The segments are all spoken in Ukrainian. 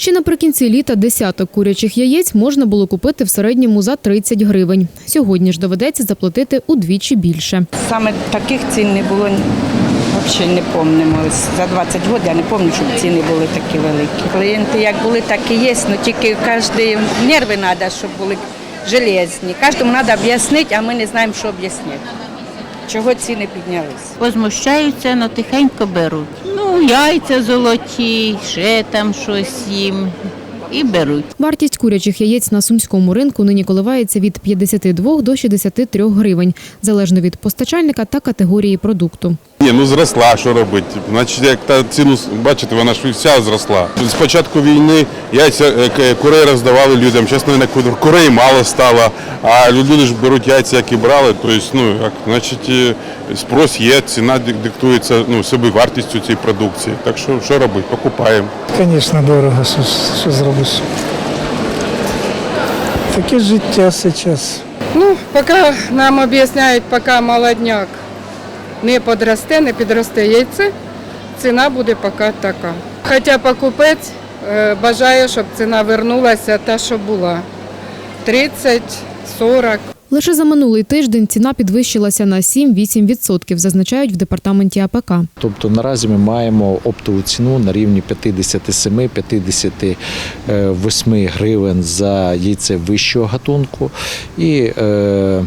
Ще наприкінці літа десяток курячих яєць можна було купити в середньому за 30 гривень. Сьогодні ж доведеться заплатити удвічі більше. Саме таких цін не було взагалі не пам'ятаємо. За 20 років я не пам'ятаю, щоб ціни були такі великі. Клієнти як були, так і є, але тільки кожен нерви треба, щоб були железні. Кожному треба об'яснити, а ми не знаємо, що об'яснити. Чого ціни піднялись? возмущаються, але тихенько беруть. Ну, яйця золоті, ще там щось їм. І беруть. Вартість курячих яєць на сумському ринку нині коливається від 52 до 63 гривень, залежно від постачальника та категорії продукту. Ні, ну зросла, що робити? Значить, як та ціну, бачите, вона ж вся зросла. З початку війни яйця е, курей роздавали людям, чесно, на курей мало стало, а люди ж беруть яйця, які брали, тобто, ну, як, значить, е, спрос є, ціна диктується ну, собі вартістю цієї продукції. Так що, що робити? Покупаємо. Звісно, дорого, що, що зробиш. Таке життя зараз. Ну, поки нам об'ясняють, поки молодняк не подросте, не підросте яйце, ціна буде поки така. Хоча покупець е, бажає, щоб ціна вернулася та, що була. 30, 40. Лише за минулий тиждень ціна підвищилася на 7-8%, зазначають в департаменті АПК. Тобто наразі ми маємо оптову ціну на рівні 57-58 гривень за яйце вищого гатунку і е,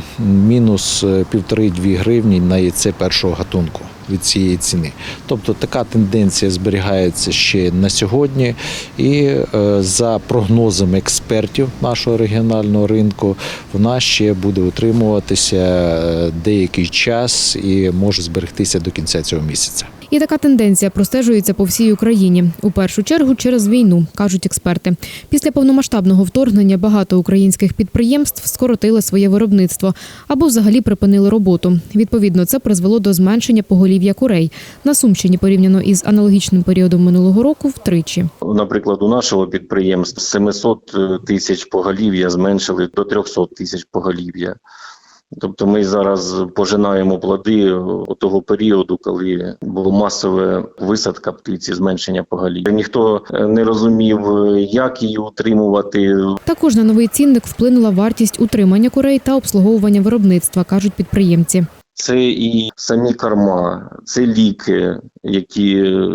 мінус 1,5-2 гривні на яйце першого гатунку від цієї ціни. Тобто така тенденція зберігається ще на сьогодні. І е, за прогнозами експертів нашого регіонального ринку, вона ще буде утримуватися е, деякий час і може зберегтися до кінця цього місяця. І така тенденція простежується по всій Україні. У першу чергу через війну, кажуть експерти. Після повномасштабного вторгнення багато українських підприємств скоротили своє виробництво або взагалі припинили роботу. Відповідно, це призвело до зменшення поголів'я курей. На Сумщині порівняно із аналогічним періодом минулого року втричі. Наприклад, у нашого підприємства з 700 тисяч поголів'я зменшили до 300 тисяч поголів'я. Тобто ми зараз пожинаємо плоди того періоду, коли була масова висадка птиці, зменшення поголів'я. Ніхто е, не розумів, е, як її утримувати, Також на новий цінник вплинула вартість утримання курей та обслуговування виробництва, кажуть підприємці. Це і самі корма, це ліки, які е,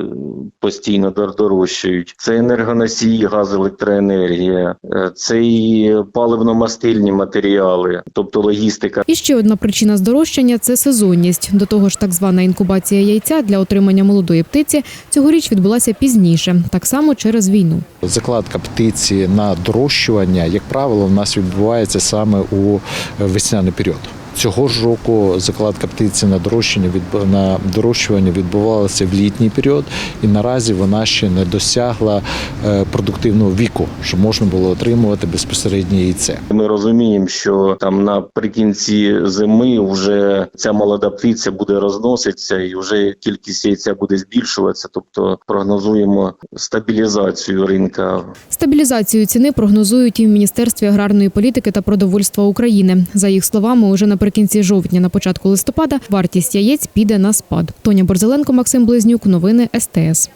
постійно дорожчають, це енергоносії, газ, електроенергія, е, це і паливно-мастильні матеріали, тобто логістика. І ще одна причина здорожчання це сезонність. До того ж, так звана інкубація яйця для отримання молодої птиці цьогоріч відбулася пізніше, так само через війну. Закладка птиці на дорощування, як правило, в нас відбувається саме у весняний період. Цього ж року закладка птиці на відбу- на дорощування відбувалася в літній період, і наразі вона ще не досягла е, продуктивного віку, щоб можна було отримувати безпосередньо яйце. Ми розуміємо, що там наприкінці зими вже ця молода птиця буде розноситися, і вже кількість яйця буде збільшуватися. Тобто прогнозуємо стабілізацію ринка Стабілізацію ціни прогнозують і в Міністерстві аграрної політики та продовольства України. За їх словами, уже наприкінці жовтня, на початку листопада, вартість яєць піде на спад. Тоня Борзеленко, Максим Близнюк. Новини СТС.